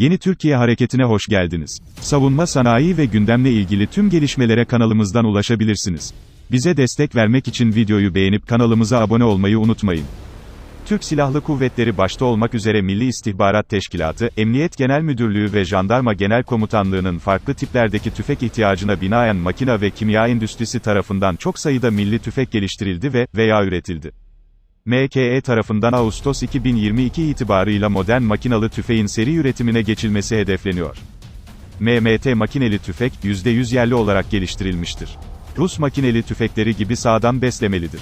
Yeni Türkiye Hareketi'ne hoş geldiniz. Savunma sanayi ve gündemle ilgili tüm gelişmelere kanalımızdan ulaşabilirsiniz. Bize destek vermek için videoyu beğenip kanalımıza abone olmayı unutmayın. Türk Silahlı Kuvvetleri başta olmak üzere Milli İstihbarat Teşkilatı, Emniyet Genel Müdürlüğü ve Jandarma Genel Komutanlığı'nın farklı tiplerdeki tüfek ihtiyacına binaen makina ve kimya endüstrisi tarafından çok sayıda milli tüfek geliştirildi ve veya üretildi. MKE tarafından Ağustos 2022 itibarıyla modern makinalı tüfeğin seri üretimine geçilmesi hedefleniyor. MMT makineli tüfek, %100 yerli olarak geliştirilmiştir. Rus makineli tüfekleri gibi sağdan beslemelidir.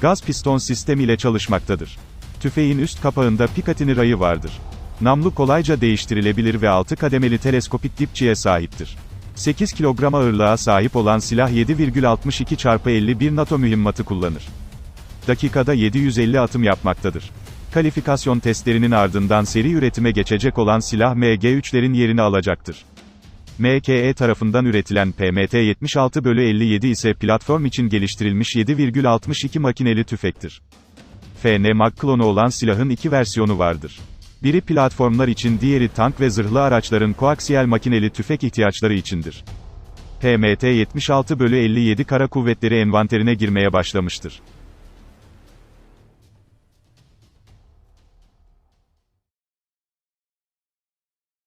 Gaz piston sistem ile çalışmaktadır. Tüfeğin üst kapağında Picatinny rayı vardır. Namlu kolayca değiştirilebilir ve 6 kademeli teleskopik dipçiye sahiptir. 8 kilogram ağırlığa sahip olan silah 7,62 x 51 NATO mühimmatı kullanır. Dakikada 750 atım yapmaktadır. Kalifikasyon testlerinin ardından seri üretime geçecek olan silah MG3'lerin yerini alacaktır. MKE tarafından üretilen PMT-76 bölü 57 ise platform için geliştirilmiş 7,62 makineli tüfektir. FN Mag klonu olan silahın iki versiyonu vardır. Biri platformlar için diğeri tank ve zırhlı araçların koaksiyel makineli tüfek ihtiyaçları içindir. PMT-76 bölü 57 Kara Kuvvetleri envanterine girmeye başlamıştır.